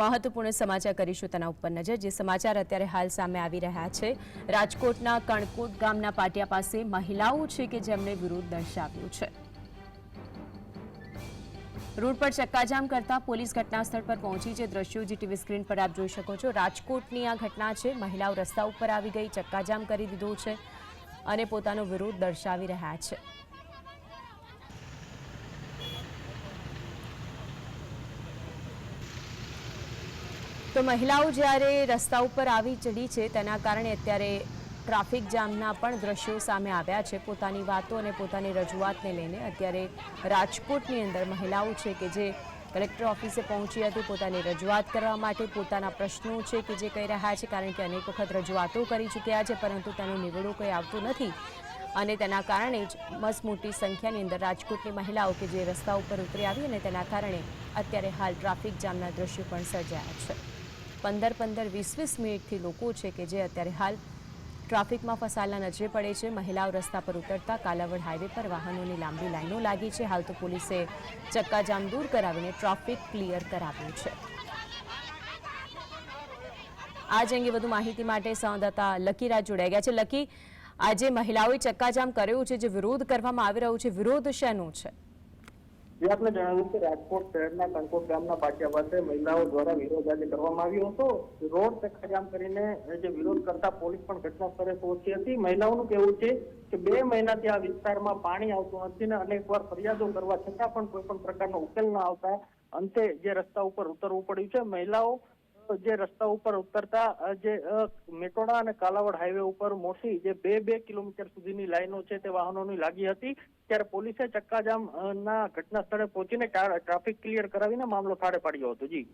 મહત્વપૂર્ણ સમાચાર કરીશું તેના ઉપર નજર, જે સમાચાર અત્યારે હાલ સામે આવી રહ્યા છે. રાજકોટના કણકોટ ગામના પાટિયા પાસે મહિલાઓ છે કે જેમણે વિરોધ દર્શાવ્યો છે. રોડ પર ચક્કાજામ કરતા પોલીસ ઘટના સ્થળ પર પહોંચી છે દ્રશ્યો જે ટીવી સ્ક્રીન પર આપ જોઈ શકો છો. રાજકોટની આ ઘટના છે. મહિલાઓ રસ્તા ઉપર આવી ગઈ, ચક્કાજામ કરી દીધો છે અને પોતાનો વિરોધ દર્શાવી રહ્યા છે. તો મહિલાઓ જ્યારે રસ્તા ઉપર આવી ચડી છે, તેના કારણે અત્યારે ટ્રાફિક જામના પણ દ્રશ્યો સામે આવ્યા છે. પોતાની વાતો અને પોતાની રજૂઆતને લઈને અત્યારે રાજકોટની અંદર મહિલાઓ છે કે જે કલેક્ટર ઓફિસે પહોંચી હતી, પોતાની રજૂઆત કરવા માટે પોતાના પ્રશ્નો છે કે જે કહી રહ્યા છે, કારણ કે અનેક વખત રજૂઆતો કરી ચૂક્યા છે, પરંતુ તેનો નિવેડો કંઈ આવતો નથી. અને તેના કારણે જ મસ્ત મોટી સંખ્યાની અંદર રાજકોટની મહિલાઓ કે જે રસ્તા ઉપર ઉતરી આવી અને તેના કારણે અત્યારે હાલ ટ્રાફિક જામના દ્રશ્યો પણ સર્જાયા છે. પંદર પંદર વીસ વીસ મિનિટથી લોકો છે કે જે અત્યારે હાલ ટ્રાફિકમાં ફસાયેલા નજરે પડે છે. મહિલાઓ રસ્તા પર ઉતરતા કાલાવડ હાઈવે પર વાહનોની લાંબી લાઈનો લાગી છે. હાલ તો પોલીસે ચક્કાજામ દૂર કરાવીને ટ્રાફિક ક્લિયર કરાવ્યું છે. આજ અંગે વધુ માહિતી માટે સંવાદદાતા લકી રાજ જોડાઈ ગયા છે. લકી, આજે મહિલાઓએ ચક્કાજામ કર્યું છે. જે વિરોધ કરવામાં આવી રહ્યો છે. વિરોધ શેનો છે? જે આપણે જણાવ્યું કે રાજકોટ શહેરના કંકોટ ગામના પાટિયા પાસે મહિલાઓ દ્વારા વિરોધ આજે કરવામાં આવ્યો હતો. રોડ ચક્કાજામ કરીને જે વિરોધ કરતા પોલીસ પણ ઘટના સ્થળે પહોંચી હતી. મહિલાઓનું કહેવું છે કે બે મહિનાથી આ વિસ્તારમાં પાણી આવતું નથી ને અનેક વાર ફરિયાદો કરવા છતાં પણ કોઈ પણ પ્રકારનો ઉકેલ ન આવતા અંતે જે રસ્તા ઉપર ઉતરવું પડ્યું છે, મહિલાઓ જે રસ્તા ઉપર ઉતરતા જે મેટોડા અને કાલાવડ હાઈવે ઉપર મોટી જે બે બે કિલોમીટર સુધીની લાઈનો છે તે વાહનોની લાગી હતી. ત્યારે પોલીસે ચક્કાજામ ના ઘટના સ્થળે પહોંચીને ટ્રાફિક ક્લિયર કરાવીને મામલો થાળે પાડ્યો હતો. જી.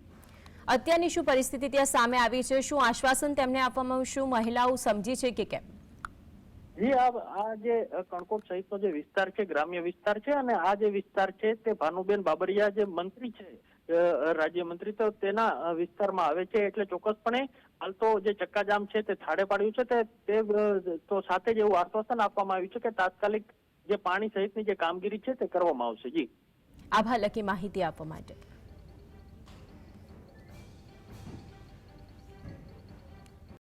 અત્યારની શું પરિસ્થિતિ ત્યાં સામે આવી છે? શું આશ્વાસન તેમને આપવામાં શું મહિલાઓ સમજી છે કે કેમ? જી આ જે કણકોટ સહિતનો જે વિસ્તાર છે ગ્રામ્ય વિસ્તાર છે અને આ જે વિસ્તાર છે તે ભાનુબેન બાબરિયા જે મંત્રી છે અ, રાજ્ય મંત્રી તો તેના વિસ્તારમાં આવે છે એટલે ચોક્કસપણે હાલ તો જે ચક્કાજામ છે તે થાળે પાડ્યું છે તે તો સાથે જ એવું આશ્વાસન આપવામાં આવ્યું છે કે તાત્કાલિક જે પાણી સહિતની જે કામગીરી છે તે કરવામાં આવશે. જી. આભાર લકી માહિતી આપવા માટે.